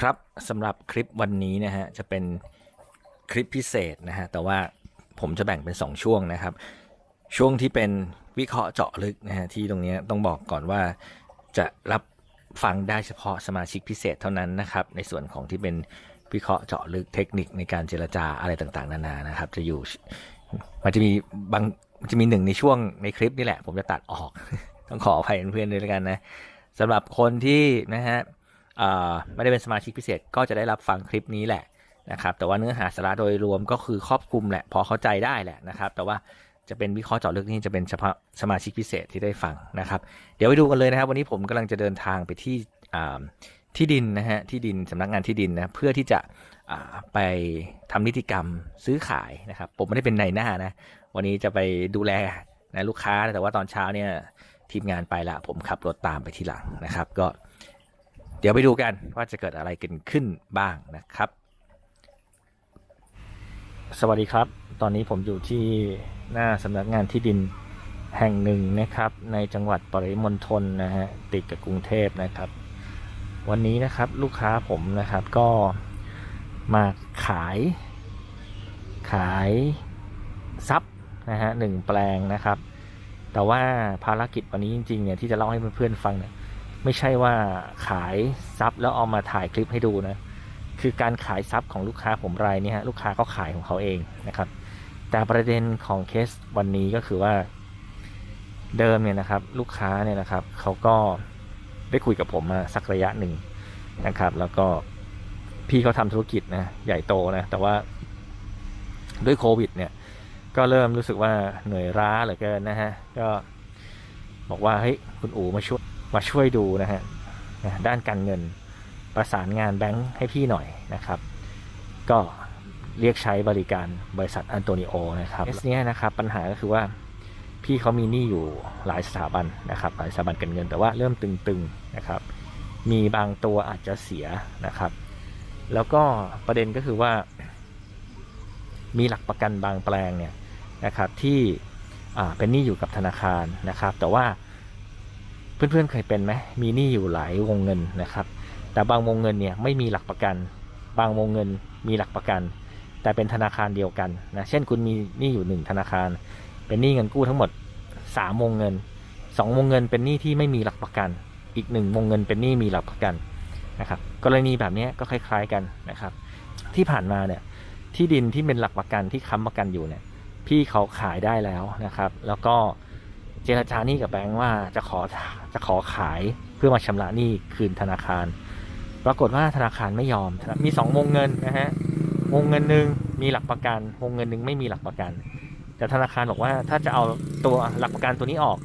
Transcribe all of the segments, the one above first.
ครับสำหรับคลิปวันนี้นะฮะจะเป็นคลิปพิเศษนะฮะแต่ว่าผมจะแบ่งเป็น 2 ช่วงนะครับ ช่วงที่เป็นวิเคราะห์เจาะลึกนะฮะที่ตรงนี้ต้องบอกก่อนว่าจะรับฟังได้เฉพาะสมาชิกพิเศษเท่านั้นนะครับ ในส่วนของที่เป็นวิเคราะห์เจาะลึกเทคนิคในการเจรจาอะไรต่างๆ นานานะครับ จะอยู่มันจะมีบางมันจะมีหนึ่งในช่วงในคลิปนี่แหละ ผมจะตัดออก ต้องขออภัยเพื่อนๆด้วยแล้วกันนะสำหรับคนที่นะฮะ ไม่ได้เป็นสมาชิกพิเศษก็จะได้รับฟังคลิปนี้แหละนะครับ แต่ว่าเนื้อหาสาระโดยรวมก็คือครอบคลุมแหละ พอเข้าใจได้แหละนะครับ แต่ว่าจะเป็นวิเคราะห์เจาะลึกนี่จะเป็นเฉพาะสมาชิกพิเศษที่ได้ฟังนะครับ เดี๋ยวไปดูกันเลยนะครับ วันนี้ผมกำลังจะเดินทางไปที่ที่ดินนะฮะที่ดินสำนักงานที่ดินนะเพื่อที่จะไปทำนิติกรรมซื้อขายนะครับ ผมไม่ได้เป็นนายหน้านะวันนี้จะไปดูแลนะลูกค้าแต่ว่าตอนเช้าเนี่ยทีมงานไปละผมขับรถตามไปทีหลังนะครับ ก็ เดี๋ยวไปดูกันว่าจะเกิดอะไรกันขึ้นบ้างนะครับ สวัสดีครับ ตอนนี้ผมอยู่ที่หน้าสำนักงานที่ดินแห่งหนึ่งนะครับ ในจังหวัดปริมณฑลนะฮะติดกับกรุงเทพนะครับ วันนี้นะครับลูกค้าผมนะครับก็มาขาย ขายทรัพย์นะฮะหนึ่งแปลงนะครับ แต่ว่าภารกิจวันนี้จริงๆเนี่ยที่จะเล่าให้เพื่อนๆฟังเนี่ย ไม่ใช่ว่าขายทรัพย์แล้วเอามาถ่ายคลิปให้ดูนะ คือการขายทรัพย์ของลูกค้าผมรายนี้ฮะลูกค้าเขาขายของเขาเองนะครับ แต่ประเด็นของเคสวันนี้ก็คือว่า เดิมเนี่ยนะครับ ลูกค้าเนี่ยนะครับเขาก็ได้คุยกับผมมาสักระยะหนึ่งนะครับ แล้วก็พี่เขาทำธุรกิจนะใหญ่โตนะ แต่ว่าด้วยโควิดเนี่ย ก็เริ่มรู้สึกว่าเหนื่อยล้าเหลือเกินนะฮะ ก็บอกว่าเฮ้ยคุณอู๋มาช่วย มาช่วยดูนะฮะด้านการเงินประสานงานแบงค์ให้พี่หน่อยนะครับ ก็เรียกใช้บริการบริษัทอันโตนิโอนะครับเคสเนี้ยนะครับปัญหาก็คือว่าพี่เขามีหนี้อยู่หลายสถาบันนะครับหลายสถาบันการเงินแต่ว่าเริ่มตึงๆนะครับ มีบางตัวอาจจะเสียนะครับ แล้วก็ประเด็นก็คือว่า มีหลักประกันบางแปลงเนี่ยนะครับที่เป็นหนี้อยู่กับธนาคารนะครับ แต่ว่า เพื่อนๆเคยเป็นไหมมีหนี้อยู่หลายวงเงินนะครับ แต่บางวงเงินเนี่ยไม่มีหลักประกัน บางวงเงินมีหลักประกัน แต่เป็นธนาคารเดียวกันนะเช่นคุณมีหนี้อยู่หนึ่งธนาคาร เป็นหนี้เงินกู้ทั้งหมดสามวงเงินสองวงเงินเป็นหนี้ที่ไม่มีหลักประกัน อีกหนึ่งวงเงินเป็นหนี้มีหลักประกันนะครับกรณีแบบนี้ก็คล้าย ๆกันนะครับที่ผ่านมาเนี่ยที่ดินที่เป็นหลักประกันที่ค้ำประกันอยู่เนี่ยพี่เขาขายได้แล้วนะครับ แล้วก็ เจรจาหนี้กับแบงค์ว่าจะขอจะขอขายเพื่อมาชำระหนี้คืนธนาคาร ปรากฏว่าธนาคารไม่ยอม มีสองวงเงินนะฮะวงเงินหนึ่งมีหลักประกัน วงเงินหนึ่งไม่มีหลักประกัน แต่ธนาคารบอกว่าถ้าจะเอาตัวหลักประกันตัวนี้ออก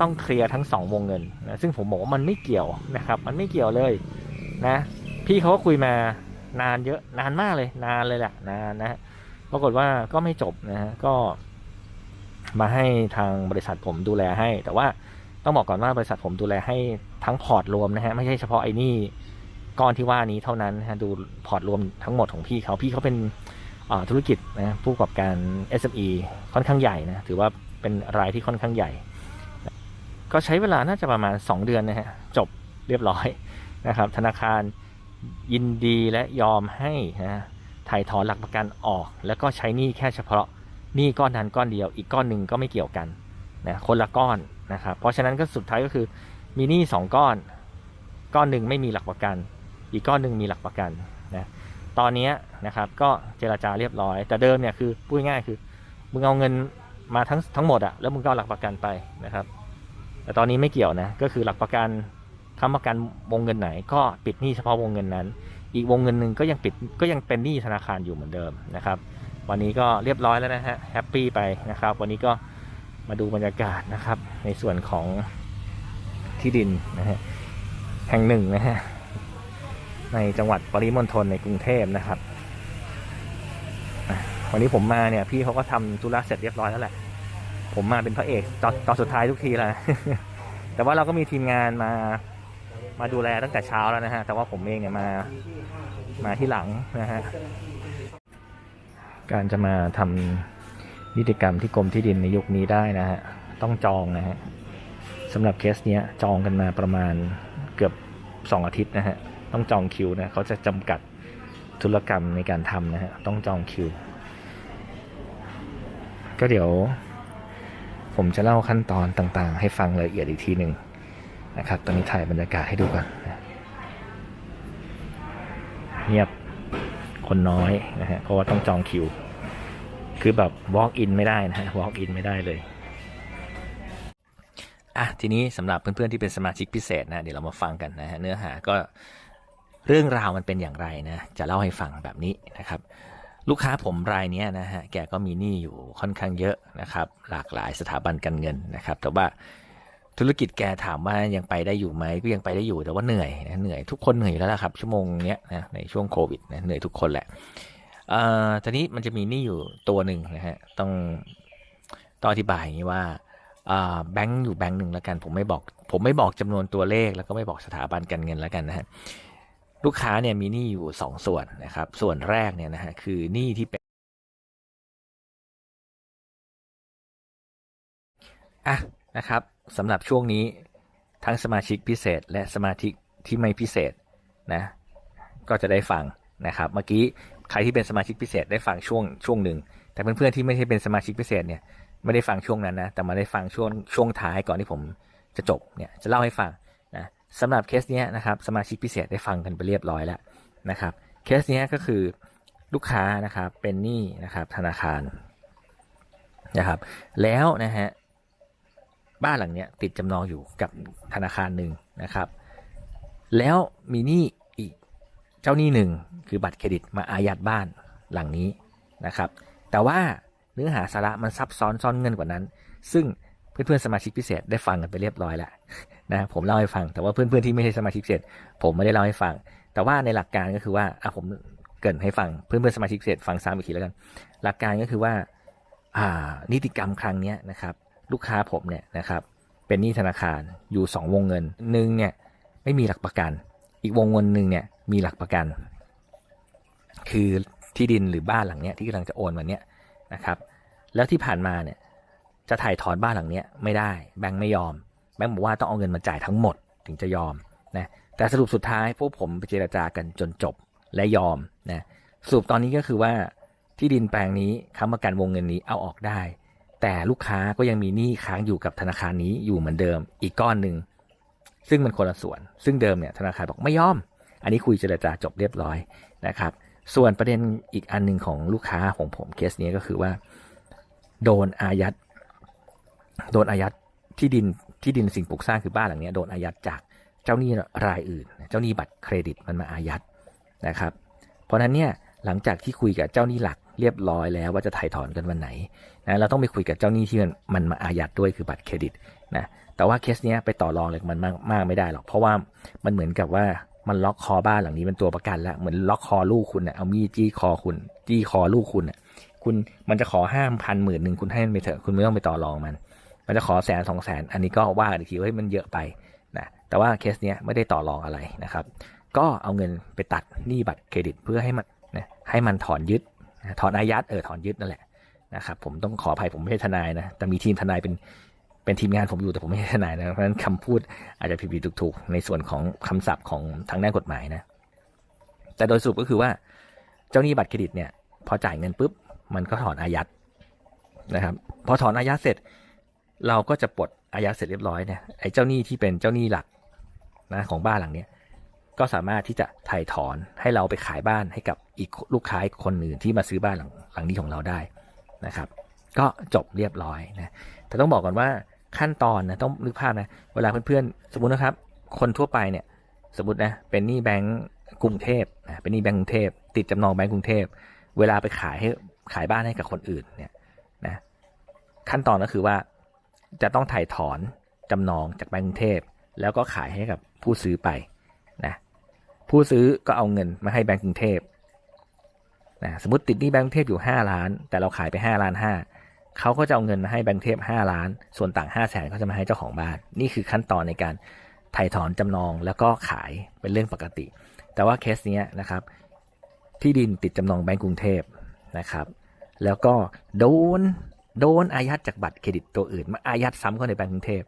ต้องเคลียร์ทั้งสองวงเงินนะซึ่งผมบอกว่ามันไม่เกี่ยวนะครับ มันไม่เกี่ยวเลยนะ พี่เขาก็คุยมานานเยอะนานมากเลย นานเลยแหละนานนะปรากฏว่าก็ไม่จบนะฮะก็ มาให้ทางบริษัทผมดูแลให้ แต่ว่าต้องบอกก่อนว่าบริษัทผมดูแลให้ทั้งพอร์ตรวมนะฮะไม่ใช่เฉพาะไอ้นี่ก้อนที่ว่านี้เท่านั้นนะฮะดูพอร์ตรวมทั้งหมดของพี่เขาพี่เขาเป็นธุรกิจนะผู้ประกอบการ SME ค่อนข้างใหญ่นะถือว่าเป็นรายที่ค่อนข้างใหญ่ ก็ใช้เวลาน่าจะประมาณ 2 เดือนนะฮะจบเรียบร้อยนะครับ ธนาคารยินดีและยอมให้นะถ่ายถอนหลักประกันออก แล้วก็ใช้หนี้แค่เฉพาะ นี้ก้อนนั้นก้อนเดียว อีกก้อนหนึ่งก็ไม่เกี่ยวกันนะคนละก้อนนะครับเพราะฉะนั้นก็สุดท้ายก็คือมีหนี้สองก้อน ก้อนหนึ่งไม่มีหลักประกัน อีกก้อนหนึ่งมีหลักประกันนะตอนนี้นะครับก็เจราจาเรียบร้อย แต่เดิมเนี่ยคือพูดง่ายคือมึงเอาเงินมาทั้งทั้งหมดอะแล้วมึงก็เอาหลักประกันไปนะครับ แต่ตอนนี้ไม่เกี่ยวนะก็คือหลักประกันค้ำประกันวงเงินไหนก็ปิดหนี้เฉพาะวงเงินนั้น อีกวงเงินหนึ่งก็ยังปิดก็ยังเป็นหนี้ธนาคารอยู่เหมือนเดิมนะครับ วันนี้ก็เรียบร้อยแล้วนะฮะแฮปปี้ไปนะครับ วันนี้ก็มาดูบรรยากาศนะครับ ในส่วนของที่ดินนะฮะแห่งหนึ่งนะฮะในจังหวัดปริมณฑลในกรุงเทพนะครับ วันนี้ผมมาเนี่ยพี่เขาก็ทำธุระเสร็จเรียบร้อยแล้วแหละ ผมมาเป็นพระเอกตอนตอนสุดท้ายทุกทีแล้วแต่ว่าเราก็มีทีมงานมามาดูแลตั้งแต่เช้าแล้วนะฮะแต่ว่าผมเองเนี่ยมามาที่หลังนะฮะ การจะมาทำนิติกรรมที่กรมที่ดินในยุคนี้ได้นะฮะ ต้องจองนะฮะสำหรับเคสเนี้ยจองกันมาประมาณเกือบสองอาทิตย์นะฮะ ต้องจองคิวนะเขาจะจำกัดธุรกรรมในการทำนะฮะ ต้องจองคิว ก็เดี๋ยว ผมจะเล่าขั้นตอนต่างๆ ให้ฟังละเอียดอีกทีหนึ่งนะครับ ตอนนี้ถ่ายบรรยากาศให้ดูก่อนเงียบคนน้อยนะฮะ เพราะว่าต้องจองคิว คือแบบ walk in ไม่ได้นะฮะ walk in ไม่ได้เลยอะทีนี้สำหรับเพื่อนๆที่เป็นสมาชิกพิเศษนะเดี๋ยวเรามาฟังกันนะฮะเนื้อหาก็เรื่องราวมันเป็นอย่างไรนะจะเล่าให้ฟังแบบนี้นะครับ ลูกค้าผมรายนี้นะฮะแกก็มีหนี้อยู่ค่อนข้างเยอะนะครับ หลากหลายสถาบันการเงินนะครับ แต่ว่าธุรกิจแกถามว่ายังไปได้อยู่ไหมก็ยังไปได้อยู่แต่ว่าเหนื่อยนะเหนื่อยทุกคนเหนื่อยแล้วล่ะครับ ชั่วโมงเนี้ยนะในช่วงโควิดนะเหนื่อยทุกคนแหละ เอ่อทีนี้มันจะมีหนี้อยู่ตัวหนึ่งนะฮะ ต้องต้องอธิบายอย่างนี้ว่าอ่าแบงก์อยู่แบงก์หนึ่งแล้วกัน ผมไม่บอก ผมไม่บอกจำนวนตัวเลข แล้วก็ไม่บอกสถาบันการเงินแล้วกันนะฮะ ลูกค้าเนี่ยมีหนี้อยู่สองส่วนนะครับ ส่วนแรกเนี่ยนะฮะคือหนี้ที่เป็นอะนะครับสำหรับช่วงนี้ทั้งสมาชิกพิเศษ และสมาชิกที่ไม่พิเศษนะก็จะได้ฟังนะครับ เมื่อกี้ ใครที่เป็นสมาชิกพิเศษได้ฟังช่วงช่วงหนึ่ง แต่เพื่อนๆที่ไม่ใช่เป็นสมาชิกพิเศษเนี่ยไม่ได้ฟังช่วงนั้นนะ แต่มาได้ฟังช่วงช่วงท้ายก่อนที่ผมจะจบเนี่ยจะเล่าให้ฟังนะสำหรับเคสเนี้ยนะครับสมาชิกพิเศษได้ฟังกันไปเรียบร้อยแล้วนะครับเคสเนี้ยก็คือลูกค้านะครับเป็นหนี้นะครับธนาคารนะครับแล้วนะฮะบ้านหลังเนี้ยติดจำนองอยู่กับธนาคารหนึ่งนะครับ แล้วมีหนี้ เจ้าหนี้หนึ่งคือบัตรเครดิตมาอายัดบ้านหลังนี้นะครับ แต่ว่าเนื้อหาสาระมันซับซ้อนซ่อนเงินกว่านั้น ซึ่งเพื่อนๆสมาชิกพิเศษได้ฟังกันไปเรียบร้อยแล้วนะผมเล่าให้ฟัง แต่ว่าเพื่อนๆที่ไม่ใช่สมาชิกพิเศษ ผมไม่ได้เล่าให้ฟัง แต่ว่าในหลักการก็คือว่าอะผมเกรินให้ฟังเพื่อนๆสมาชิกพิเศษฟังซ้ำอีกทีแล้วกัน หลักการก็คือว่าอ่านิติกรรมครั้งนี้นะครับลูกค้าผมเนี่ยนะครับเป็นหนี้ธนาคารอยู่ 2 วงเงินหนึ่งเนี่ยไม่มีหลักประกัน อีกวงเงินหนึ่งเนี่ย มีหลักประกัน คือที่ดินหรือบ้านหลังเนี้ยที่กำลังจะโอนวันเนี้ยนะครับ แล้วที่ผ่านมาเนี่ยจะถ่ายถอนบ้านหลังเนี้ยไม่ได้แบงค์ไม่ยอม แบงค์บอกว่าต้องเอาเงินมาจ่ายทั้งหมดถึงจะยอมนะแต่สรุปสุดท้ายพวกผมไปเจราจากันจนจบและยอมนะสรุปตอนนี้ก็คือว่าที่ดินแปลงนี้ค้ำประกันวงเงินนี้เอาออกได้ แต่ลูกค้าก็ยังมีหนี้ค้างอยู่กับธนาคารนี้อยู่เหมือนเดิมอีกก้อนหนึ่งซึ่งมันคนละส่วน ซึ่งเดิมเนี่ยธนาคารบอกไม่ยอม อันนี้คุยเจรจาจบเรียบร้อยนะครับ ส่วนประเด็นอีกอันหนึ่งของลูกค้าของผมเคสนี้ก็คือว่า โดนอายัด โดนอายัดที่ดินที่ดินสิ่งปลูกสร้างคือบ้านหลังนี้โดนอายัดจากเจ้าหนี้รายอื่น เจ้าหนี้บัตรเครดิตมันมาอายัดนะครับ เพราะฉะนั้นเนี่ยหลังจากที่คุยกับเจ้าหนี้หลักเรียบร้อยแล้วว่าจะถ่ายถอนกันวันไหนนะเราต้องไปคุยกับเจ้าหนี้ที่มันมันมาอายัดด้วยคือบัตรเครดิตนะแต่ว่าเคสเนี้ยไปต่อรองเลยมันมากมากไม่ได้หรอก เพราะว่ามันเหมือนกับว่า มันล็อกคอบ้านหลังนี้เป็นตัวประกันแล้วเหมือนล็อกคอลูกคุณนะเอามีดจี้คอคุณ จี้คอลูกคุณนะคุณมันจะขอห้ามพันหมื่นหนึ่งคุณให้มันไปเถอะคุณไม่ต้องไปต่อรองมัน มันจะขอแสนสองแสนอันนี้ก็ว่าอีกทีว่ามันเยอะไปนะแต่ว่าเคสเนี้ยไม่ได้ต่อรองอะไรนะครับ ก็เอาเงินไปตัดหนี้บัตรเครดิตเพื่อให้มันนะให้มันถอนยึดถอนอายัดเออถอนยึดนั่นแหละนะครับผมต้องขออภัยผมไม่ใช่ทนายนะแต่มีทีมทนายเป็น เป็นทีมงานผมอยู่แต่ผมไม่ใช่ทนายนะเพราะฉะนั้นคำพูดอาจจะผิดๆถูกๆ ในส่วนของคำศัพท์ของทางด้านกฎหมายนะ แต่โดยสรุปก็คือว่าเจ้าหนี้บัตรเครดิตเนี่ย พอจ่ายเงินปุ๊บ มันก็ถอนอายัดนะครับ พอถอนอายัดเสร็จ เราก็จะปลดอายัดเสร็จเรียบร้อยเนี่ยไอ้เจ้าหนี้ที่เป็นเจ้าหนี้หลักนะของบ้านหลังเนี้ยก็สามารถที่จะถ่ายถอนให้เราไปขายบ้านให้กับอีกลูกค้าคนอื่นที่มาซื้อบ้านหลังหลังนี้ของเราได้นะครับ ก็จบเรียบร้อยนะแต่ต้องบอกก่อนว่า ขั้นตอนนะต้องนึกภาพนะเวลาเพื่อนๆ สมมตินะครับ คนทั่วไปเนี่ย สมมตินะเป็นหนี้แบงก์กรุงเทพนะเป็นหนี้แบงก์กรุงเทพติดจำนองแบงก์กรุงเทพเวลาไปขายให้ขายบ้านให้กับคนอื่นเนี่ยนะขั้นตอนก็คือว่าจะต้องถ่ายถอนจำนองจากแบงก์กรุงเทพแล้วก็ขายให้กับผู้ซื้อไปนะผู้ซื้อก็เอาเงินมาให้แบงก์กรุงเทพนะสมมติติดหนี้แบงก์กรุงเทพอยู่ 5 ล้าน แต่เราขายไป 5 ล้าน 5 เขาก็จะเอาเงินมาให้แบงก์เทพ5ล้าน ส่วนต่าง5 0 0แสนเขาจะมาให้เจ้าของบ้าน นี่คือขั้นตอนในการถ่ายถอนจำนองแล้วก็ขายเป็นเรื่องปกติ แต่ว่าเคสเนี้ยนะครับ ที่ดินติดจำนองแบงก์กรุงเทพนะครับ แล้วก็โดนโดนอายัดจากบัตรเครดิตตัวอื่น มาอายัดซ้ำเข้าในแบงก์กรุงเทพ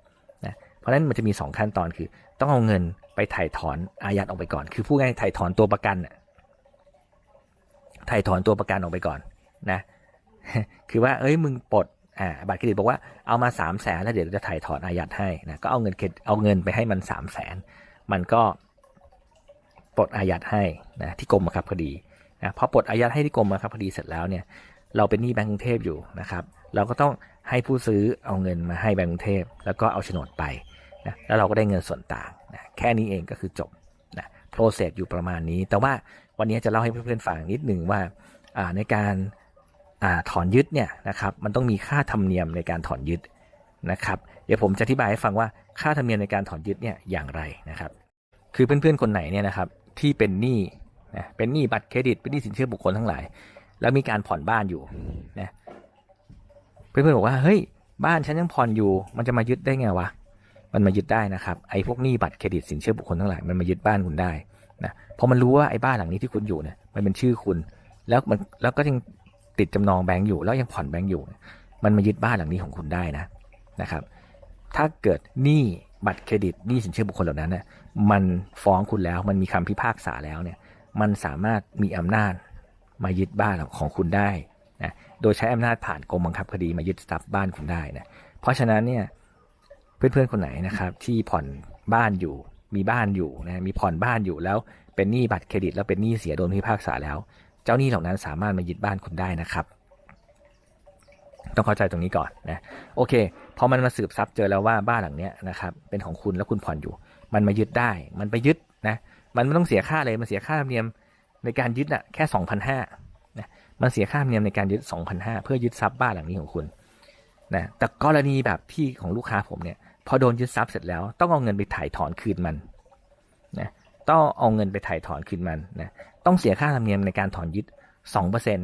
นะเพราะนั้นมันจะมี 2 ขั้นตอนคือ ต้องเอาเงินไปถ่ายถอนอายัดออกไปก่อน คือพูดง่ายถ่ายถอนตัวประกันน่ะถ่ายถอนตัวประกันออกไปก่อนนะ คือว่าเอ้ยมึงปลดอ่าบัตรเครดิตบอกว่าเอามาสามแสนแล้วเดี๋ยวจะถ่ายถอนอายัดให้นะก็เอาเงินเครดเอาเงินไปให้มันสามแสนมันก็ปลดอายัดให้นะที่กรมบังคับคดีนะพอปลดอายัดให้ที่กรมบังคับคดีเสร็จแล้วเนี่ยเราเป็นหนี้แบงก์กรุงเทพอยู่นะครับเราก็ต้องให้ผู้ซื้อเอาเงินมาให้แบงก์กรุงเทพแล้วก็เอาโฉนดไปนะแล้วเราก็ได้เงินส่วนต่างนะแค่นี้เองก็คือจบนะโปรเซสอยู่ประมาณนี้ แต่ว่าวันนี้จะเล่าให้เพื่อนๆฟังนิดหนึ่งว่าอ่าในการ อถอนยึดเนี่ยนะครับมันต้องมีค่าธรรมเนียมในการถอนยึดนะครับ เดี๋ยวผมจะอธิบายให้ฟังว่าค่าธรรมเนียมในการถอนยึดเนี่ยอย่างไรนะครับ คือเพื่อนๆคนไหนเนี่ยนะครับที่เป็นหนี้นะเป็นหนี้บัตรเครดิตเป็นหนี้สินเชื่อบุคคลทั้งหลาย แล้วมีการผ่อนบ้านอยู่นะเพื่อนๆบอกว่าเฮ้ยบ้านฉันยังผ่อนอยู่ มันจะมายึดได้ไงวะมันมายึดได้นะครับไอ้พวกหนี้บัตรเครดิตสินเชื่อบุคคลทั้งหลายมันมายึดบ้านคุณได้นะเพราะมันรู้ว่าไอ้บ้านหลังนี้ที่คุณอยู่เนี่ยมันเป็นชื่อคุณ แล้วมันแล้วก็ยัง ติดจำนองแบงก์อยู่ แล้วยังผ่อนแบงก์อยู่ มันมายึดบ้านหลังนี้ของคุณได้นะนะครับ ถ้าเกิดหนี้บัตรเครดิตหนี้สินเชื่อบุคคลเหล่านั้นเนี่ยมันฟ้องคุณแล้วมันมีคำพิพากษาแล้วเนี่ย มันสามารถมีอำนาจมายึดบ้านของคุณได้นะโดยใช้อำนาจผ่านกรมบังคับคดีมายึดทรัพย์บ้านคุณได้นะเพราะฉะนั้นเนี่ยเพื่อนๆคนไหนนะครับ ที่ผ่อนบ้านอยู่ มีบ้านอยู่นะมีผ่อนบ้านอยู่แล้วเป็นหนี้บัตรเครดิต แล้วเป็นหนี้เสียโดนพิพากษาแล้ว เจ้าหนี้เหล่านั้นสามารถมายึดบ้านคุณได้นะครับ ต้องเข้าใจตรงนี้ก่อนนะโอเคพอมันมาสืบทรัพย์เจอแล้วว่าบ้านหลังเนี้ยนะครับเป็นของคุณแล้วคุณผ่อนอยู่ มันมายึดได้ มันไปยึดนะมันไม่ต้องเสียค่าเลยมันเสียค่าธรรมเนียมในการยึดอะแค่สองพันห้านะมันเสียค่าธรรมเนียมในการยึดสองพันห้าเพื่อยึดทรัพย์บ้านหลังนี้ของคุณนะแต่กรณีแบบที่ของลูกค้าผมเนี่ยพอโดนยึดทรัพย์เสร็จแล้วต้องเอาเงินไปถ่ายถอนคืนมัน ต้องเอาเงินไปถ่ายถอนคืนมันนะต้องเสียค่าธรรมเนียมในการถอนยึดสองเปอร์เซ็น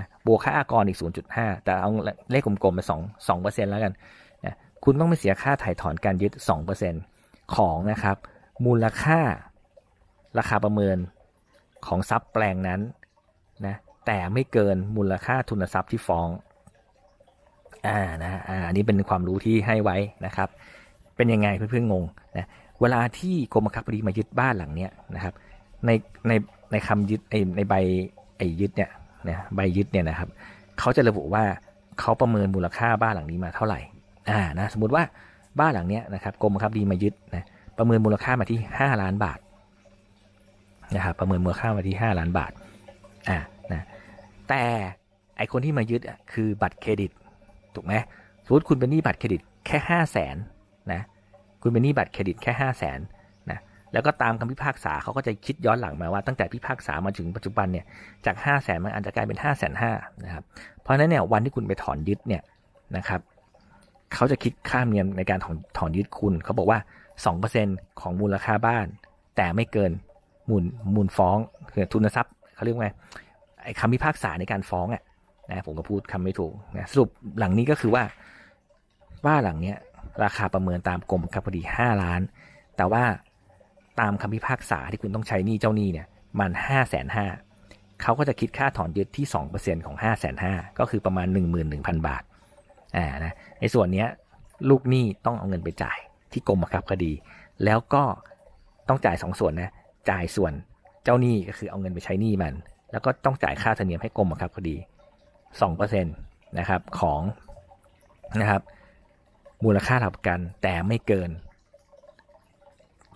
ะบวกค่าอากรอีก 0.5 แต่เอาเลขกลมๆไป2 2เป็นต์แล้วกันนะคุณต้องไปเสียค่าถ่ายถอนการยึด2เปอร์เซ็นต์ของนะครับ มูลค่าราคาประเมินของทรัพย์แปลงนั้นนะแต่ไม่เกินมูลค่าทุนทรัพย์ที่ฟ้องอ่านะอ่าอันนี้เป็นความรู้ที่ให้ไว้นะครับ เป็นยังไงเพื่อนๆงงนะ เวลาที่กรมบังคับคดีมายึดบ้านหลังเนี้ยนะครับในในในคำยึดในใบไอยึดเนี่ยนะใบยึดเนี่ยนะครับเขาจะระบุว่าเขาประเมินมูลค่าบ้านหลังนี้มาเท่าไหร่อ่านะสมมติว่าบ้านหลังเนี้ยนะครับกรมบังคับคดีมายึดนะประเมินมูลค่ามาที่ 5 ล้านบาทนะครับประเมินมูลค่ามาที่ 5 ล้านบาทอ่านะแต่ไอคนที่มายึดอะคือบัตรเครดิตถูกไหมสมมติคุณเป็นหนี้บัตรเครดิตแค่ห้าแสนนะ คุณเป็นหนี้บัตรเครดิตแค่ห้าแสนนะแล้วก็ตามคำพิพากษาเขาก็จะคิดย้อนหลังมาว่าตั้งแต่พิพากษามาถึงปัจจุบันเนี่ยจาก5 0 0แสนมันอาจจะกลายเป็น5้าแสนห้านะครับเพราะฉะนั้นเนี่ยวันที่คุณไปถอนยึดเนี่ยนะครับเขาจะคิดค่าเนียมในการถอนถอนยึดคุณเขาบอกว่า 2%ของมูลค่าบ้าน แต่ไม่เกินมูลมูลฟ้องคือทุนทรัพย์เขาเรียกว่าไงไอ้คำพิพากษาในการฟ้องอะนะผมก็พูดคำไม่ถูกนะสรุปหลังนี้ก็คือว่าบ้านหลังเนี้ย ราคาประเมินตามกรมบังคับคดี 5 ล้าน แต่ว่าตามคำพิพากษาที่คุณต้องใช้หนี้เจ้าหนี้เนี่ยมัน5้าแสนห้าเขาก็จะคิดค่าถอนยึดที่ 2%ของ5้าแสนห้าก็คือประมาณ 11,000 บาทอ่านะในส่วนเนี้ยลูกหนี้ต้องเอาเงินไปจ่ายที่กรมบังคับคดี แล้วก็ต้องจ่ายสองส่วนนะจ่ายส่วนเจ้าหนี้ก็คือเอาเงินไปใช้หนี้มัน แล้วก็ต้องจ่ายค่าธรรมเนียมให้กรมบังคับคดี2%นะครับของนะครับ มูลค่าหลักประกันแต่ไม่เกิน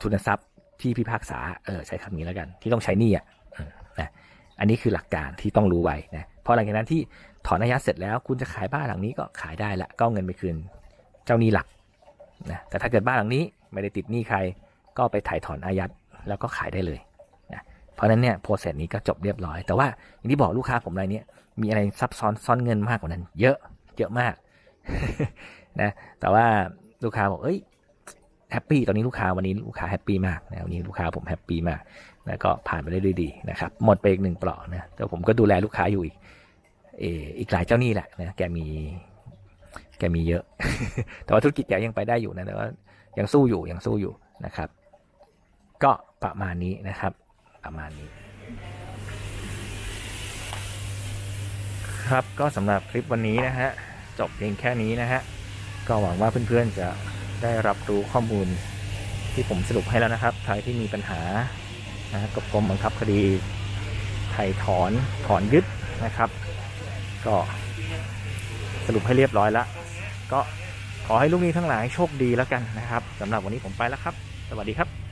ทุนทรัพย์ที่พิพากษาเออใช้คำนี้แล้วกัน ที่ต้องใช้หนี้อะนะอันนี้คือหลักการที่ต้องรู้ไว้นะพอหลังจากนั้นที่ถอนอายัดเสร็จแล้ว คุณจะขายบ้านหลังนี้ก็ขายได้ละก็เอาเงินไปคืน เจ้าหนี้หลักนะแต่ถ้าเกิดบ้านหลังนี้ไม่ได้ติดหนี้ใคร ก็ไปถ่ายถอนอายัดแล้วก็ขายได้เลยนะเพราะฉะนั้นเนี่ยโปรเซสนี้ก็จบเรียบร้อย แต่ว่าอย่างที่บอกลูกค้าผมรายนี้มีอะไรซับซ้อนซ่อนเงินมากกว่านั้น เยอะเยอะมาก นะแต่ว่าลูกค้าบอกเอ้ยแฮปปี้ตอนนี้ลูกค้าวันนี้ลูกค้าแฮปปี้มากนะวันนี้ลูกค้าผมแฮปปี้มากแล้วก็ผ่านไปได้ด้วยดีนะครับหมดไปอีกหนึ่งเปลาะนะแต่ผมก็ดูแลลูกค้าอยู่อีกเอออีกหลายเจ้าหนี้แหละนะแกมีแกมีเยอะ แต่ว่าธุรกิจแกยังไปได้อยู่นะแต่ว่ายังสู้อยู่ยังสู้อยู่นะครับ ก็ประมาณนี้นะครับ ประมาณนี้ ครับก็สำหรับคลิปวันนี้นะฮะจบเพียงแค่นี้นะฮะ ก็หวังว่าเพื่อนๆจะได้รับรู้ข้อมูลที่ผมสรุปให้แล้วนะครับ ใครที่มีปัญหานะกับกรมบังคับคดีไถ่ถอนถอนยึดนะครับ ก็สรุปให้เรียบร้อยแล้ว ก็ขอให้ลูกนี้ทั้งหลายโชคดีแล้วกันนะครับสำหรับวันนี้ผมไปแล้วครับ สวัสดีครับ